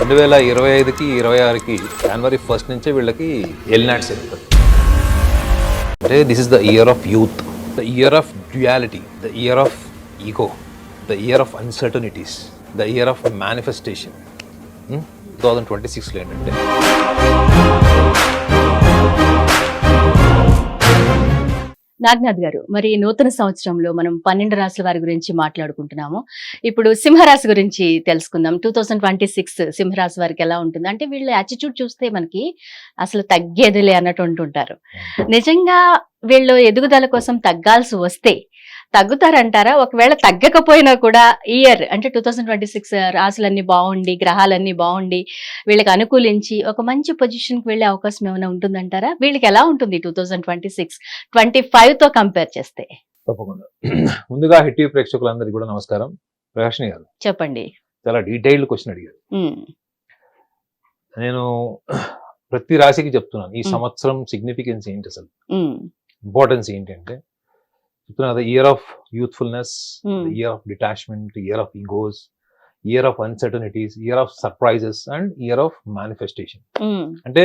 రెండు వేల ఇరవై ఐదుకి ఇరవై ఆరుకి జనవరి ఫస్ట్ నుంచే వీళ్ళకి ఎల్నాట్ జరుగుతుంది అంటే this is the year of youth the year of duality the year of ego the year of uncertainties the year of manifestation two thousand twenty సిక్స్లో ఏంటంటే నాగనాథ్ గారు మరి నూతన సంవత్సరంలో మనం పన్నెండు రాశుల వారి గురించి మాట్లాడుకుంటున్నాము. ఇప్పుడు సింహరాశి గురించి తెలుసుకుందాం. టూ థౌసండ్ ట్వంటీ సిక్స్ సింహరాశి వారికి ఎలా ఉంటుంది? అంటే వీళ్ళ యాటిట్యూడ్ చూస్తే మనకి అసలు తగ్గేదిలే అన్నట్టు ఉంటుంటారు. నిజంగా వీళ్ళు ఎదుగుదల కోసం తగ్గాల్సి వస్తే తగ్గుతారంటారా? ఒకవేళ తగ్గకపోయినా కూడా ఇయర్ అంటే టూ థౌసండ్ ట్వంటీ సిక్స్ రాశులన్నీ బాగుండి గ్రహాలన్నీ బాగుండి వీళ్ళకి అనుకూలించి ఒక మంచి పొజిషన్కి వెళ్ళే అవకాశం ఏమైనా ఉంటుందంటారా? వీళ్ళకి ఎలా ఉంటుంది two thousand twenty six? Twenty ఫైవ్తో compare చేస్తే. తప్పకుండా. ముందుగా హిట్ ప్రేక్షకులందరికీ కూడా నమస్కారం. ప్రకాష్ని గారు. చెప్పండి. చాలా డీటెయిల్డ్ క్వశ్చన్ అడిగారు. నేను ప్రతి రాశికి చెప్తున్నాను. ఈ. సంవత్సరం సిగ్నిఫికెన్స్ ఏంటి అసలు? ఇంపార్టెన్స్ ఏంటి అంటే చెప్తున్నా the year of youthfulness. Year of detachment year of egos year of uncertainties year of surprises and year of manifestation అంటే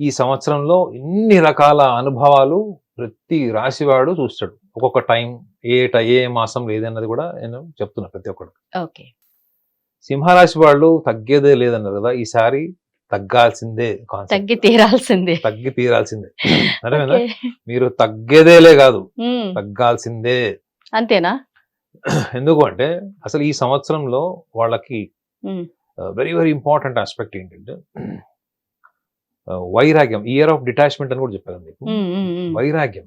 ఈ సంవత్సరంలో ఎన్ని రకాల అనుభవాలు ప్రతి రాశివాడు చూస్తాడు. ఒక్కొక్క టైం ఏ ట- ఏ మాసం లేదన్నది కూడా నేను చెప్తున్నా ప్రతి ఒక్కడు ఓకే. సింహరాశి వాళ్ళు తగ్గేదే లేదన్నారు కదా ఈసారి తగ్గాల్సిందే తగ్గి తీరాల్సిందే. తగ్గి తీరాల్సిందే. ఓకే. మీరు తగ్గేదేలే కాదు. తగ్గాల్సిందే. అంతేనా? ఎందుకు అంటే అసలు ఈ సంవత్సరంలో వాళ్ళకి వెరీ వెరీ ఇంపార్టెంట్ ఆస్పెక్ట్ ఏంటంటే వైరాగ్యం ఇయర్ ఆఫ్ డిటాచ్మెంట్ అని కూడా చెప్పాను మీకు. వైరాగ్యం.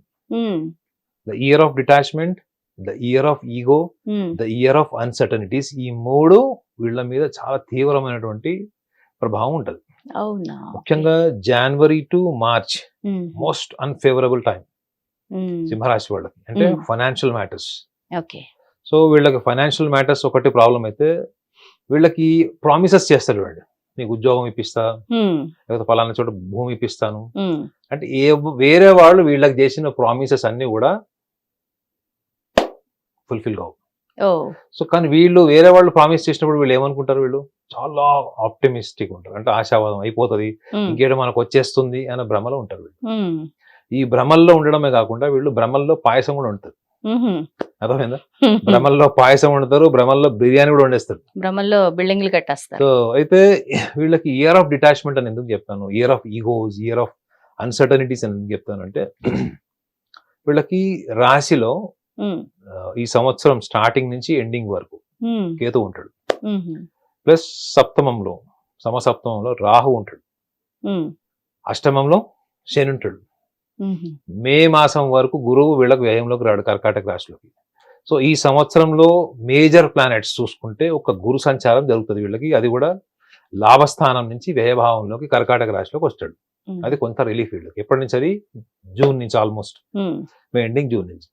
The year of detachment the year of ego the year of uncertainties ఈ మూడు వీళ్ళ మీద చాలా తీవ్రమైనటువంటి ప్రభావం ఉంటుంది. అవునా? ముఖ్యంగా January to March most unfavourable time సింహరాశి వాళ్ళకి. అంటే. Financial matters. ఓకే. సో వీళ్ళకి ఫైనాన్షియల్ మ్యాటర్స్ ఒకటి ప్రాబ్లం అయితే వీళ్ళకి ప్రామిసెస్ చేస్తారు వీళ్ళు. నీకు ఉద్యోగం ఇప్పిస్తా లేకపోతే పలానా చోట భూమి ఇప్పిస్తాను. అంటే ఏ వేరే వాళ్ళు వీళ్ళకి చేసిన ప్రామిసెస్ అన్ని కూడా ఫుల్ఫిల్ కావు. సో కానీ వీళ్ళు వేరే వాళ్ళు ప్రామిస్ చేసినప్పుడు వీళ్ళు ఏమనుకుంటారు వీళ్ళు? చాలా ఆప్టిమిస్టిక్ ఉంటారు. అంటే ఆశావాదం అయిపోతుంది. ఇంకేదో మనకు వచ్చేస్తుంది అనే భ్రమలో ఉంటారు వీళ్ళు. ఈ భ్రమల్లో ఉండడమే కాకుండా వీళ్ళు భ్రమల్లో పాయసం కూడా ఉంటుంది ఉహుం, అర్థమైందా? భ్రమల్లో పాయసం వండుతారు భ్రమల్లో బిర్యానీ కూడా వండేస్తారు. భ్రమల్లో బిల్డింగ్లు కట్టేస్తారు. సో అయితే వీళ్ళకి ఇయర్ ఆఫ్ డిటాచ్మెంట్ అని ఎందుకు చెప్తాను? Year of egos year of uncertainties అని ఎందుకు చెప్తాను అంటే వీళ్ళకి రాశిలో ఈ సంవత్సరం స్టార్టింగ్ నుంచి ఎండింగ్ వరకు కేతు ఉంటాడు. ప్లస్ సప్తమంలో సమసప్తమంలో రాహు ఉంటాడు. అష్టమంలో శని ఉంటాడు. మే మాసం వరకు గురువు వీళ్ళకు వ్యయంలోకి రాడు కర్కాటక రాశిలోకి. సో ఈ సంవత్సరంలో మేజర్ ప్లానెట్స్ చూసుకుంటే ఒక గురు సంచారం జరుగుతుంది వీళ్ళకి. అది కూడా లాభస్థానం నుంచి వ్యయభావంలోకి కర్కాటక రాశిలోకి వస్తాడు. అది కొంత రిలీఫ్ వీళ్ళకి. ఎప్పటి నుంచి అది? జూన్ నుంచి ఆల్మోస్ట్. ఉమ్, ఎండింగ్ జూన్ నుంచి.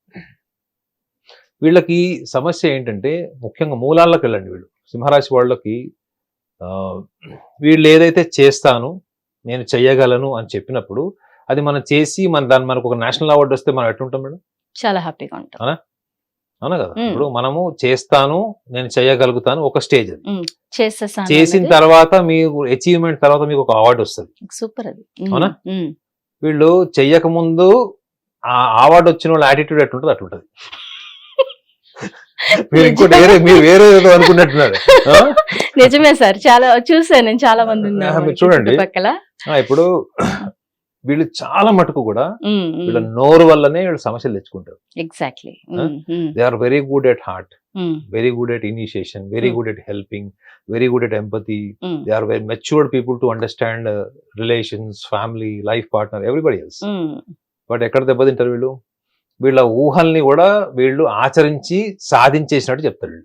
వీళ్ళకి సమస్య ఏంటంటే ముఖ్యంగా మూలాల్లోకి వెళ్ళండి వీళ్ళు. సింహరాశి వాళ్ళకి వీళ్ళు ఏదైతే చేస్తాను నేను చెయ్యగలను అని చెప్పినప్పుడు అది మనం చేసి మన దాని మనకు ఒక నేషనల్ అవార్డు వస్తే మనం ఎట్లుంటాం మేడం? చాలా హ్యాపీగా ఉంటాం. అవునా? కదా. ఇప్పుడు మనము చేస్తాను నేను చేయగలుగుతాను ఒక స్టేజ్ అది. చేసిన తర్వాత మీకు అచీవ్మెంట్ తర్వాత మీకు ఒక అవార్డు వస్తుంది. సూపర్ అది. అవునా? వీళ్ళు చెయ్యక ముందు ఆ అవార్డు వచ్చిన వాళ్ళ యాటిట్యూడ్ ఎట్లుంటుంది అట్లుంటది. మీరు ఇంకోటి వేరే మీరు వేరే అనుకున్నట్టున్నారు? నిజమే సార్. చాలా చూసాను నేను చాలా మంది ఉన్నారు చూడండి. చుట్టుపక్కల. ఆ, ఇప్పుడు వీళ్ళు చాలా మటుకు కూడా వీళ్ళ నోరు వల్లనే వీళ్ళు సమస్యలు తెచ్చుకుంటారు. Exactly they are very good at heart very good at initiation very. Good at helping very good at empathy they are very matured people to understand relations family life partner everybody else but ఎక్కడ దెబ్బతింటారు వీళ్ళు? వీళ్ళ ఊహల్ని కూడా వీళ్ళు ఆచరించి సాధించేసినట్టు చెప్తారు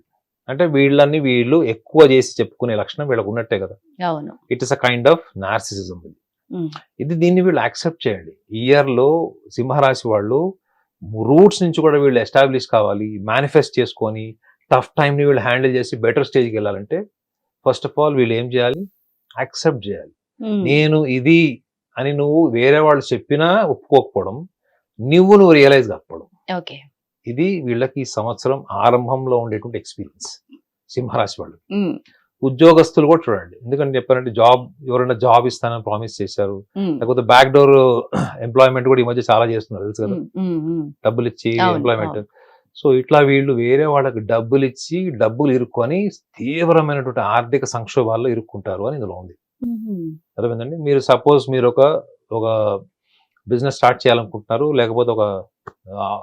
అంటే వీళ్ళని వీళ్ళు ఎక్కువ చేసి చెప్పుకునే లక్షణం వీళ్ళకు ఉన్నట్టే కదా. అవును. It is a kind of narcissism um, ఇది దీన్ని వీళ్ళు యాక్సెప్ట్ చేయండి. ఇయర్లో సింహరాశి వాళ్ళు రూట్స్ నుంచి కూడా వీళ్ళు ఎస్టాబ్లిష్ కావాలి మేనిఫెస్ట్ చేసుకొని టఫ్ని వీళ్ళు హ్యాండిల్ చేసి బెటర్ స్టేజ్కి వెళ్ళాలంటే ఫస్ట్ ఆఫ్ ఆల్ వీళ్ళు ఏం చేయాలి? యాక్సెప్ట్ చేయాలి. నేను ఇది అని నువ్వు వేరే వాళ్ళు చెప్పినా ఒప్పుకోకపోవడం నువ్వు నువ్వు రియలైజ్ కాకపోవడం. ఓకే. ఇది వీళ్ళకి ఈ సంవత్సరం ఆరంభంలో ఉండేటువంటి ఎక్స్పీరియన్స్ సింహరాశి వాళ్ళు. ఉద్యోగస్తులు కూడా చూడండి. ఎందుకంటే చెప్పారంటే జాబ్ ఎవరైనా జాబ్ ఇస్తానని ప్రామిస్ చేశారు. లేకపోతే బ్యాక్ డోర్ ఎంప్లాయ్మెంట్ కూడా ఈ మధ్య చాలా చేస్తున్నారు తెలుసు కదా? డబ్బులు ఇచ్చి ఎంప్లాయ్మెంట్ సో ఇట్లా వీళ్ళు వేరే వాళ్ళకి డబ్బులు ఇచ్చి డబ్బులు ఇరుక్కొని తీవ్రమైనటువంటి ఆర్థిక సంక్షోభాల్లో ఇరుక్కుంటారు అని ఇందులో ఉంది. అర్థమైందండి? మీరు సపోజ్ మీరు ఒక ఒక బిజినెస్ స్టార్ట్ చేయాలనుకుంటున్నారు. లేకపోతే ఒక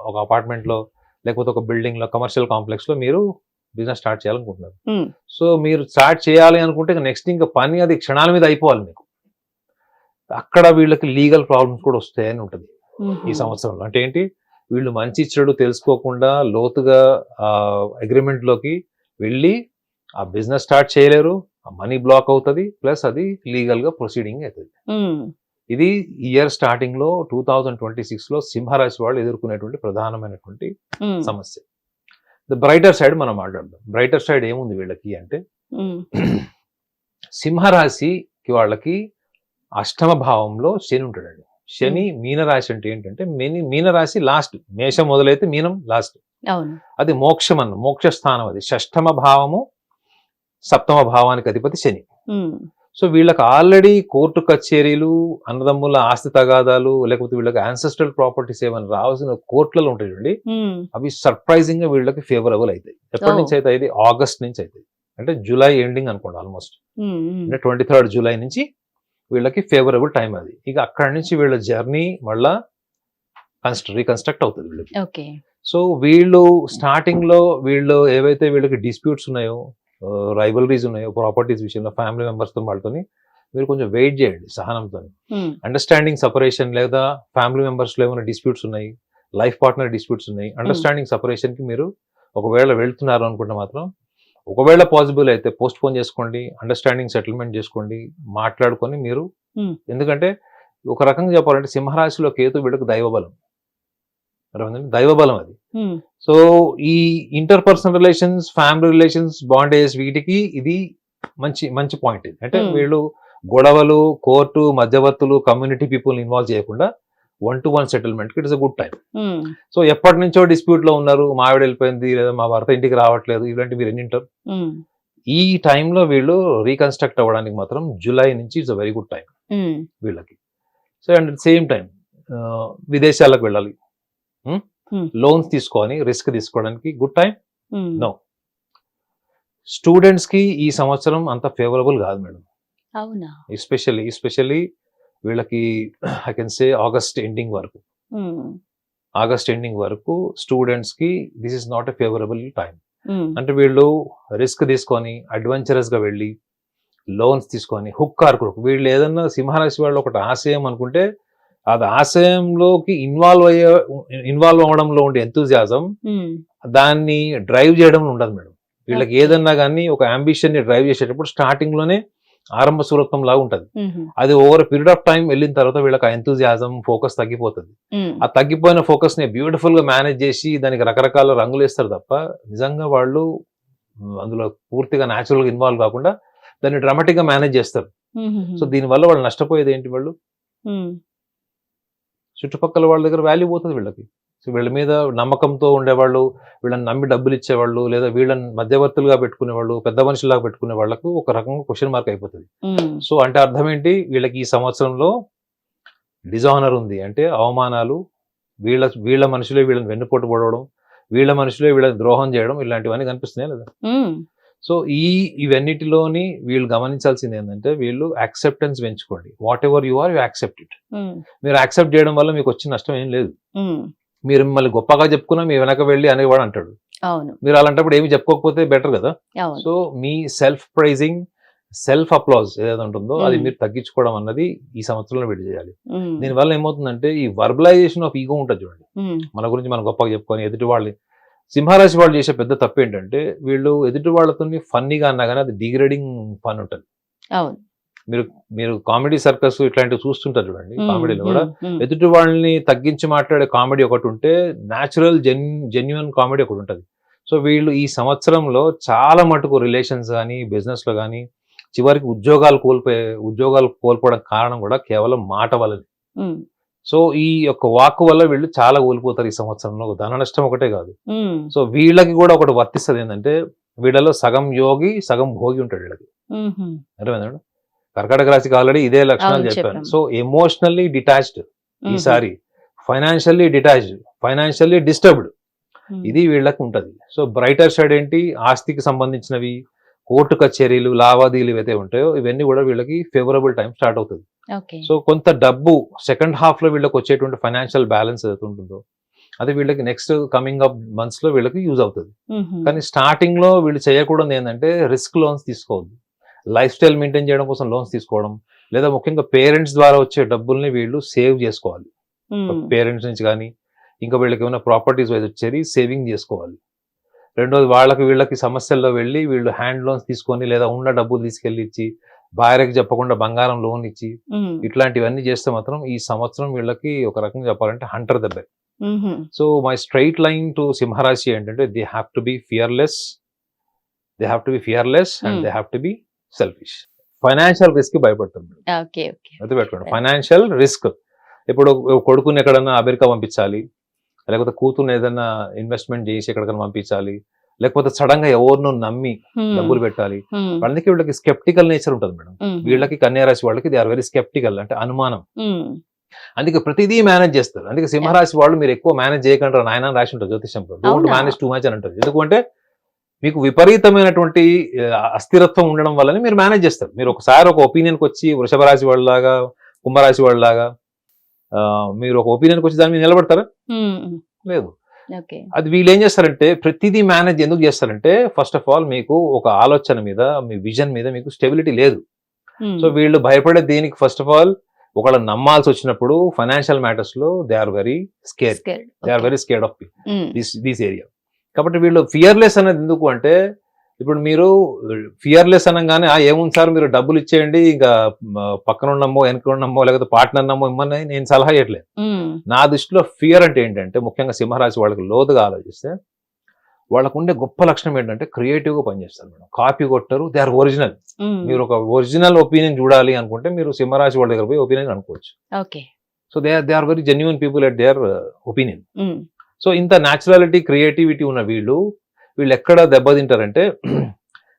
ఒక అపార్ట్మెంట్లో లేకపోతే ఒక బిల్డింగ్లో కమర్షియల్ కాంప్లెక్స్లో మీరు బిజినెస్ స్టార్ట్ చేయాలనుకుంటున్నారు. సో మీరు స్టార్ట్ చేయాలి అనుకుంటే నెక్స్ట్ ఇంకా పని అది క్షణాల మీద అయిపోవాలి మీకు. అక్కడ వీళ్ళకి లీగల్ ప్రాబ్లమ్స్ కూడా వస్తాయని ఉంటుంది. ఈ సంవత్సరంలో అంటే ఏంటి? వీళ్ళు మంచి చెడు తెలుసుకోకుండా లోతుగా ఆ అగ్రిమెంట్లోకి వెళ్ళి ఆ బిజినెస్ స్టార్ట్ చేయలేరు. ఆ మనీ బ్లాక్ అవుతుంది. ప్లస్ అది లీగల్గా ప్రొసీడింగ్ అవుతుంది. ఇది ఇయర్ స్టార్టింగ్లో టూ థౌజండ్ ట్వంటీ సిక్స్లో సింహరాశి వాళ్ళు ఎదుర్కొనేటువంటి ప్రధానమైనటువంటి సమస్య. ద బ్రైటర్ సైడ్ మనం మాట్లాడదాం. బ్రైటర్ సైడ్ ఏముంది వీళ్ళకి అంటే సింహరాశికి వాళ్ళకి అష్టమ భావంలో శని ఉంటాడండి. శని మీనరాశి అంటే ఏంటంటే మెని మీనరాశి లాస్ట్ మేషం మొదలైతే మీనం లాస్ట్ అది మోక్షం అన్న మోక్ష స్థానం అది. షష్టమ భావము సప్తమ భావానికి అధిపతి శని. సో వీళ్ళకి ఆల్రెడీ కోర్టు కచేరీలు అన్నదమ్ముల ఆస్తి తగాదాలు లేకపోతే వీళ్ళకి ఆన్సెస్ట్రల్ ప్రాపర్టీస్ ఏమైనా రావాల్సిన కోర్టులలో ఉంటాయి చూడండి. అవి సర్ప్రైజింగ్గా వీళ్ళకి ఫేవరబుల్ అవుతాయి ఎప్పటి. నుంచి అవుతాయి ఇది? ఆగస్ట్ నుంచి అవుతాయి అంటే జూలై ఎండింగ్ అనుకోండి ఆల్మోస్ట్ అంటే ట్వంటీ థర్డ్ జూలై నుంచి వీళ్ళకి ఫేవరబుల్ టైం అది. ఇక అక్కడి నుంచి వీళ్ళ జర్నీ మళ్ళా కన్స్ట్ర రీకన్స్ట్రక్ట్ అవుతుంది వీళ్ళకి. సో వీళ్ళు స్టార్టింగ్లో వీళ్ళు ఏవైతే వీళ్ళకి డిస్ప్యూట్స్ ఉన్నాయో రైవలరీస్ ఉన్నాయో ప్రాపర్టీస్ విషయంలో ఫ్యామిలీ మెంబర్స్తో వాళ్ళతోని మీరు కొంచెం వెయిట్ చేయండి సహనంతో అండర్స్టాండింగ్ సపరేషన్ లేదా ఫ్యామిలీ మెంబర్స్లో ఏమైనా డిస్ప్యూట్స్ ఉన్నాయి లైఫ్ పార్ట్నర్ డిస్ప్యూట్స్ ఉన్నాయి అండర్స్టాండింగ్ సపరేషన్కి మీరు ఒకవేళ వెళ్తున్నారు అనుకుంటే మాత్రం ఒకవేళ పాసిబుల్ అయితే పోస్ట్ పోన్ చేసుకోండి అండర్స్టాండింగ్ సెటిల్మెంట్ చేసుకోండి మాట్లాడుకొని మీరు Hmm. ఎందుకంటే ఒక రకంగా చెప్పాలంటే సింహరాశిలో కేతు వీళ్ళకి దైవబలం? దైవబలం అది. సో ఈ interpersonal relations family relations bondage వీటికి ఇది మంచి మంచి పాయింట్ ఇది. అంటే. వీళ్ళు గొడవలు కోర్టు మధ్యవర్తులు కమ్యూనిటీ పీపుల్ ఇన్వాల్వ్ చేయకుండా one to one settlement it is a good time so ఎప్పటి నుంచో డిస్ప్యూట్లో ఉన్నారు మా ఆవిడ వెళ్ళిపోయింది లేదా మా భర్త ఇంటికి రావట్లేదు ఇలాంటి మీరు ఎన్ని వింటారు ఉమ్, ఈ టైంలో వీళ్ళు రీకన్స్ట్రక్ట్ అవ్వడానికి మాత్రం జూలై నుంచి it's a very good time వీళ్ళకి. సో అండ్ సేమ్ టైం విదేశాలకు వెళ్ళాలి. లోన్స్ తీసుకొని రిస్క్ తీసుకోవడానికి గుడ్ టైం No. స్టూడెంట్స్కి ఈ సంవత్సరం అంత ఫేవరబుల్ కాదు మేడం. అవునా? ఎస్పెషల్లీ ఎస్పెషల్లీ వీళ్ళకి I can say August ending వరకు. ఆగస్ట్ ఎండింగ్ వరకు స్టూడెంట్స్కి this is not a favourable time అంటే వీళ్ళు రిస్క్ తీసుకొని అడ్వెంచరస్గా వెళ్ళి లోన్స్ తీసుకొని హుక్ కార్కు వీళ్ళు ఏదన్నా సింహరాశి వాళ్ళు ఒకటి ఆశయం అనుకుంటే అది ఆశయంలోకి ఇన్వాల్వ్ అయ్యే ఇన్వాల్వ్ అవ్వడంలో ఉండే ఎంతూజియాజం ఉమ్, దాన్ని డ్రైవ్ చేయడం ఉండదు మేడం. వీళ్ళకి ఏదన్నా కానీ ఒక అంబిషన్ని డ్రైవ్ చేసేటప్పుడు స్టార్టింగ్లోనే ఆరంభ సూరత్వం లాగా ఉంటది. అది ఓవర్ పీరియడ్ ఆఫ్ టైం వెళ్ళిన తర్వాత వీళ్ళకి ఎంతూజియాజం ఫోకస్ తగ్గిపోతుంది. ఆ తగ్గిపోయిన ఫోకస్ని బ్యూటిఫుల్గా మేనేజ్ చేసి దానికి రకరకాల రంగులు వేస్తారు తప్ప నిజంగా వాళ్ళు అందులో పూర్తిగా న్యాచురల్గా ఇన్వాల్వ్ కాకుండా దాన్ని డ్రామాటిక్గా మేనేజ్ చేస్తారు. సో దీనివల్ల వాళ్ళు నష్టపోయేది ఏంటి వాళ్ళు? ఉమ్, చుట్టుపక్కల వాళ్ళ దగ్గర వాల్యూ పోతుంది వీళ్ళకి. సో వీళ్ళ మీద నమ్మకంతో ఉండేవాళ్ళు వీళ్ళని నమ్మి డబ్బులు ఇచ్చేవాళ్ళు లేదా వీళ్ళని మధ్యవర్తులుగా పెట్టుకునేవాళ్ళు పెద్ద మనుషులాగా పెట్టుకునే వాళ్ళకు ఒక రకంగా క్వశ్చన్ మార్క్ అయిపోతుంది. సో అంటే అర్థం ఏంటి? వీళ్ళకి ఈ సంవత్సరంలో డిజానర్ ఉంది. అంటే అవమానాలు వీళ్ళ వీళ్ళ మనుషులే వీళ్ళని వెన్నుపోటు పడవడం వీళ్ళ మనుషులే వీళ్ళని ద్రోహం చేయడం ఇలాంటివన్నీ కనిపిస్తున్నాయి లేదా? ఉమ్, సో ఈ ఇవన్నిటిలోని వీళ్ళు గమనించాల్సింది ఏంటంటే వీళ్ళు యాక్సెప్టెన్స్ పెంచుకోండి. Whatever you are you accept it మీరు యాక్సెప్ట్ చేయడం వల్ల మీకు వచ్చిన నష్టం ఏం లేదు. ఉమ్, మీరు మిమ్మల్ని గొప్పగా చెప్పుకున్నా మీ వెనక వెళ్ళి అనేవాడు అంటాడు. మీరు అలాంటప్పుడు ఏమి చెప్పుకోకపోతే బెటర్ కదా? సో మీ సెల్ఫ్ ప్రైజింగ్ సెల్ఫ్ అప్లాజ్ ఏదైతే ఉంటుందో అది Hmm. మీరు తగ్గించుకోవడం అన్నది ఈ సంవత్సరంలో విడి చేయాలి. ఉమ్, దీనివల్ల ఏమవుతుందంటే ఈ వర్బలైజేషన్ ఆఫ్ ఈగో ఉంటుంది చూడండి. మన గురించి మనం గొప్పగా చెప్పుకొని ఎదుటి వాళ్ళని సింహరాశి వాళ్ళు చేసే పెద్ద తప్పు ఏంటంటే వీళ్ళు ఎదుటి వాళ్ళతో ఫన్నీగా అన్నా కానీ అది డిగ్రేడింగ్ ఫన్ ఉంటుంది. అవును. మీరు మీరు కామెడీ సర్కస్ ఇట్లాంటివి చూస్తుంటారు చూడండి కామెడీలో కూడా. ఎదుటి వాళ్ళని తగ్గించి మాట్లాడే కామెడీ ఒకటి ఉంటే న్యాచురల్ జెన్ జెన్యున్ కామెడీ ఒకటి ఉంటుంది. సో వీళ్ళు ఈ సంవత్సరంలో చాలా మటుకు రిలేషన్స్ కానీ బిజినెస్లో కానీ చివరికి ఉద్యోగాలు కోల్పోయే ఉద్యోగాలు కోల్పోవడం కారణం కూడా కేవలం మాట వల్లనే. సో ఈ యొక్క వాక్ వల్ల వీళ్ళు చాలా కోల్పోతారు ఈ సంవత్సరంలో. ధన నష్టం ఒకటే కాదు. సో వీళ్ళకి కూడా ఒకటి వర్తిస్తుంది ఏంటంటే వీళ్ళలో సగం యోగి సగం భోగి ఉంటాడు వీళ్ళకి. ఉమ్, అర్థమైందా కర్కాటక రాశికి ఆల్రెడీ ఇదే లక్షణాలు చెప్పాను. చెప్పాం. సో ఎమోషనల్లీ డిటాచ్డ్ ఈసారి. ఫైనాన్షియల్లీ డిటాచ్డ్ ఫైనాన్షియల్లీ డిస్టర్బ్డ్ ఇది వీళ్ళకి ఉంటది. సో బ్రైటర్ సైడ్ ఏంటి? ఆస్తికి సంబంధించినవి కోర్టు కచేరీలు లావాదేవీలు ఏవైతే ఉంటాయో ఇవన్నీ కూడా వీళ్ళకి ఫేవరబుల్ టైం స్టార్ట్ అవుతుంది. సో కొంత డబ్బు సెకండ్ హాఫ్లో వీళ్ళకి వచ్చేటువంటి ఫైనాన్షియల్ బ్యాలెన్స్ ఏదైతే ఉంటుందో అది వీళ్ళకి నెక్స్ట్ కమింగ్ అప్ మంత్స్లో వీళ్ళకి యూజ్ అవుతుంది. ఉమ్, కానీ స్టార్టింగ్లో వీళ్ళు చేయకూడదు ఏంటంటే రిస్క్ లోన్స్ తీసుకోవద్దు. లైఫ్ స్టైల్ మెయింటైన్ చేయడం కోసం లోన్స్ తీసుకోవడం లేదా ముఖ్యంగా పేరెంట్స్ ద్వారా వచ్చే డబ్బుల్ని వీళ్ళు సేవ్ చేసుకోవాలి. పేరెంట్స్ నుంచి కానీ ఇంకా వీళ్ళకి ఏమైనా ప్రాపర్టీస్ వైజ్ వచ్చేది సేవింగ్ చేసుకోవాలి. రెండోది వాళ్ళకి వీళ్ళకి సమస్యల్లో వెళ్ళి వీళ్ళు హ్యాండ్ లోన్స్ తీసుకొని లేదా ఉన్న డబ్బులు తీసుకెళ్ళి ఇచ్చి భార్యకి చెప్పకుండా బంగారం లోన్ ఇచ్చి ఇట్లాంటివన్నీ చేస్తే మాత్రం ఈ సంవత్సరం వీళ్ళకి ఒక రకంగా చెప్పాలంటే హంటర్ దెబ్బ. So my straight line to సింహరాశి ఏంటంటే they have to be fearless they have to be fearless and. They have to be selfish. Financial risk భయపడుతుంది అది పెట్టుకోండి. Financial risk. ఇప్పుడు కొడుకుని ఎక్కడన్నా అమెరికా పంపించాలి లేకపోతే కూతుర్ని ఏదైనా ఇన్వెస్ట్మెంట్ చేసి ఎక్కడికైనా పంపించాలి లేకపోతే సడన్గా ఎవరినో నమ్మి డబ్బులు పెట్టాలి. అందుకే వీళ్ళకి స్కెప్టికల్ నేచర్ ఉంటుంది మేడం. వీళ్ళకి కన్యారాశి వాళ్ళకి దే ఆర్ వెరీ స్కెప్టికల్ అంటే అనుమానం. అందుకే ప్రతిదీ మేనేజ్ చేస్తారు. అందుకే సింహరాశి వాళ్ళు మీరు ఎక్కువ మేనేజ్ చేయకుండా నాయన రాసి ఉంటుంది జ్యోతిషంలో డోంట్? మేనేజ్ టూ మచ్ అని అంటారు. ఎందుకంటే మీకు విపరీతమైనటువంటి అస్థిరత్వం ఉండడం వల్లనే మీరు మేనేజ్ చేస్తారు. మీరు ఒకసారి ఒక ఒపీనియన్కి వచ్చి వృషభ రాశి వాళ్ళలాగా కుంభరాశి వాళ్ళలాగా మీరు ఒక ఒపీనియన్కి వచ్చి దాని మీద నిలబడతారా? లేదు. అది వీళ్ళు ఏం చేస్తారంటే ప్రతిదీ మేనేజ్ ఎందుకు చేస్తారంటే ఫస్ట్ ఆఫ్ ఆల్ మీకు ఒక ఆలోచన మీద మీ విజన్ మీద మీకు స్టెబిలిటీ లేదు. సో వీళ్ళు భయపడే దేనికి ఫస్ట్ ఆఫ్ ఆల్ ఒకళ్ళ నమ్మాల్సి వచ్చినప్పుడు financial మ్యాటర్స్లో they are very scare. They are. Very scared of this this area కాబట్టి వీళ్ళు ఫియర్లెస్ అనేది ఎందుకు అంటే ఇప్పుడు మీరు ఫియర్లెస్ అనగానే "ఆ, ఏముంది సార్? మీరు డబ్బులు ఇచ్చేయండి ఇంకా పక్కన ఉన్నమో వెనక ఉన్నమో లేకపోతే పార్ట్నర్ నమ్మో ఇమ్మని నేను సలహా ఇవ్వట్లేదు నా దృష్టిలో ఫియర్ అంటే ఏంటంటే ముఖ్యంగా సింహరాశి వాళ్ళకి లోతుగా ఆలోచిస్తే వాళ్ళకు ఉండే గొప్ప లక్షణం ఏంటంటే క్రియేటివ్గా పనిచేస్తారు మేడం. కాపీ కొట్టరు దే ఆర్ ఒరిజినల్ మీరు ఒక ఒరిజినల్ ఒపీనియన్ చూడాలి అనుకుంటే మీరు సింహరాశి వాళ్ళ దగ్గర పోయి ఒపీనియన్ అనుకోవచ్చు. So they they are very genuine people at their opinion so ఇంత న్యాచురాలిటీ క్రియేటివిటీ ఉన్న వీళ్ళు వీళ్ళు ఎక్కడ దెబ్బతింటారంటే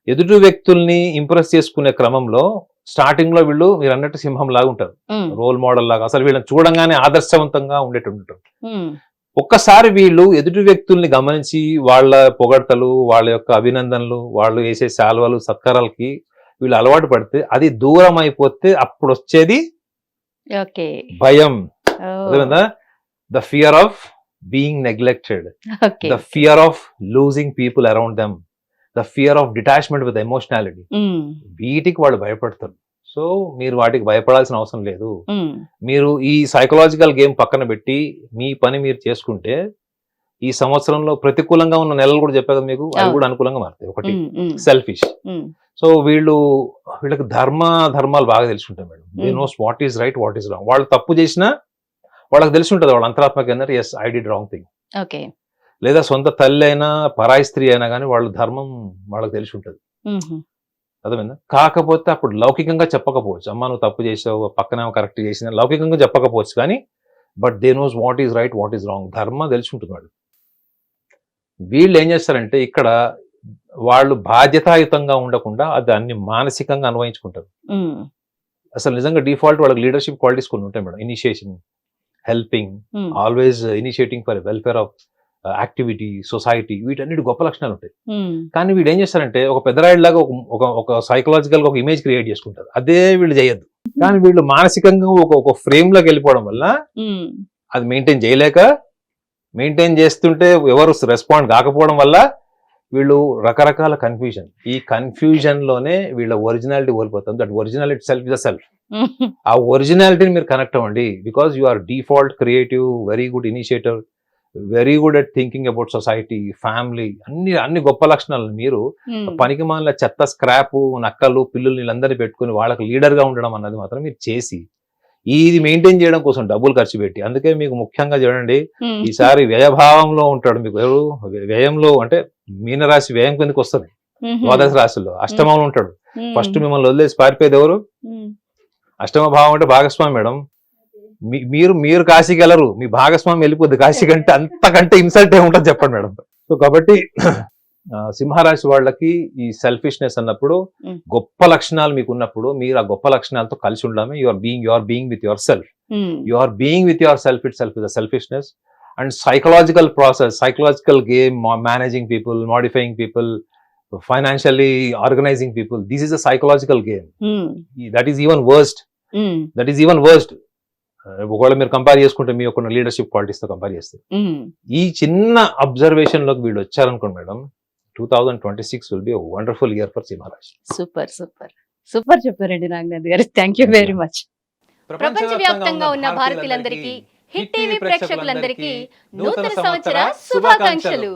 ఎదుటి వ్యక్తుల్ని ఇంప్రెస్ చేసుకునే క్రమంలో స్టార్టింగ్లో వీళ్ళు మీరు అన్నట్టు సింహం లాగా ఉంటారు. రోల్ మోడల్ లాగా. అసలు వీళ్ళని చూడంగానే ఆదర్శవంతంగా ఉండేటువంటి ఉంటారు. ఒక్కసారి వీళ్ళు ఎదుటి వ్యక్తుల్ని గమనించి వాళ్ళ పొగడ్తలు వాళ్ళ యొక్క అభినందనలు వాళ్ళు వేసే శాల్వలు సత్కారాలకి వీళ్ళు అలవాటు పడితే అది దూరం అయిపోతే అప్పుడు వచ్చేది భయం the fear of being neglected okay the fear of losing people around them the fear of detachment with emotionality వీటికి వాళ్ళు భయపడతారు. సో మీరు వాటికి భయపడాల్సిన అవసరం లేదు. ఉమ్, మీరు ఈ సైకలాజికల్ గేమ్ పక్కన పెట్టి మీ పని మీరు చేసుకుంటే ఈ సంవత్సరంలో ప్రతికూలంగా ఉన్న నెలలు కూడా చెప్పాక మీకు అవి అవును. కూడా అనుకూలంగా మారుతాయి. ఒకటి సెల్ఫిష్ ఉమ్, సో వీళ్ళు వీళ్ళకి ధర్మ ధర్మాలు బాగా తెలిసి ఉంటాయి madam they. Knows what is right what is wrong వాళ్ళు తప్పు చేసినా వాళ్ళకి తెలిసి ఉంటుంది వాళ్ళ అంతరాత్మక ఏంటంటే yes I did wrong thing okay. లేదా సొంత తల్లి అయినా పరాయి స్త్రీ అయినా కానీ వాళ్ళ ధర్మం వాళ్ళకి తెలిసి ఉంటుంది. అర్థమైందా? కాకపోతే అప్పుడు లౌకికంగా చెప్పకపోవచ్చు. అమ్మ నువ్వు తప్పు చేసావు పక్కన కరెక్ట్ చేసిన లౌకికంగా చెప్పకపోవచ్చు కానీ but they knows what is right what is wrong ధర్మ తెలిసి ఉంటుంది వాళ్ళు వీళ్ళు ఏం చేస్తారంటే ఇక్కడ వాళ్ళు బాధ్యతాయుతంగా ఉండకుండా అది అన్ని మానసికంగా అన్వయించుకుంటారు. ఉమ్, అసలు నిజంగా డిఫాల్ట్ వాళ్ళకి లీడర్షిప్ క్వాలిటీస్ కొన్ని ఉంటాయి madam. Initiation helping always initiating for welfare of activity society వీటన్నిటి గొప్ప లక్షణాలు ఉంటాయి. కానీ వీడు ఏం చేస్తారంటే ఒక పెద్దరాయిలాగా ఒక ఒక ఒక సైకలాజికల్గా ఒక ఇమేజ్ క్రియేట్ చేసుకుంటారు. అదే వీళ్ళు చేయొద్దు. కానీ వీళ్ళు మానసికంగా ఒక ఒక ఫ్రేమ్లోకి వెళ్ళిపోవడం వల్ల అది మెయింటైన్ చేయలేక మెయింటైన్ చేస్తుంటే ఎవరు రెస్పాండ్ కాకపోవడం వల్ల వీళ్ళు రకరకాల కన్ఫ్యూజన్ ఈ కన్ఫ్యూజన్లోనే వీళ్ళ ఒరిజినాలిటీ కోల్పోతాం. That originality self is self ఆ ఒరిజినాలిటీని మీరు కనెక్ట్ అవ్వండి. Because you are default creative very good initiator very good at thinking about society family అన్ని అన్ని గొప్ప లక్షణాలు మీరు పనికి మాలిన చెత్త స్క్రాప్ నక్కలు పిల్లులు వీళ్ళందరినీ పెట్టుకుని వాళ్ళకి లీడర్గా ఉండడం అన్నది మాత్రం మీరు చేసి ఇది మెయింటైన్ చేయడం కోసం డబ్బులు ఖర్చు పెట్టి అందుకే మీకు ముఖ్యంగా చూడండి ఈసారి వ్యయభావంలో ఉంటాడు మీకు ఎవరు? వ్యయంలో అంటే మీనరాశి వ్యయం కిందకి వస్తుంది. ద్వాదశ రాశిలో అష్టమంలో ఉంటాడు. ఫస్ట్ మిమ్మల్ని వదిలేసి పారిపోయేది ఎవరు? అష్టమ భావం అంటే భాగస్వామి మేడం. మీరు మీరు కాశీకి వెళ్ళరు. మీ భాగస్వామి వెళ్ళిపోద్ది. కాశీ కంటే అంతకంటే ఇన్సల్ట్ ఏ ఉంటుంది చెప్పండి మేడం. సో కాబట్టి సింహరాశి వాళ్ళకి ఈ సెల్ఫిష్నెస్ అన్నప్పుడు. గొప్ప లక్షణాలు మీకు ఉన్నప్పుడు మీరు ఆ గొప్ప లక్షణాలతో కలిసి ఉండడమే you are being you are being with yourself you are being with yourself itself is selfishness and psychological process psychological game managing people modifying people financially organizing people this is a psychological game that is even worst that is even worst ఒకవేళ మీరు compare చేసుకుంటే మీ యొక్క leadership క్వాలిటీస్తో compare చేస్తే. ఈ చిన్న అబ్జర్వేషన్లోకి వీళ్ళు వచ్చారనుకోండి madam two thousand twenty six will be wonderful year for సింహరాశి సూపర్ సూపర్. సూపర్ చెప్పారండి నాగనాథ్ గారు. థ్యాంక్ యూ వెరీ మచ్ ప్రపంచవ్యాప్తంగా ఉన్న భారతీయులందరికీ హిట్ టీవీ ప్రేక్షకులందరికీ నూతన సంవత్సర శుభాకాంక్షలు.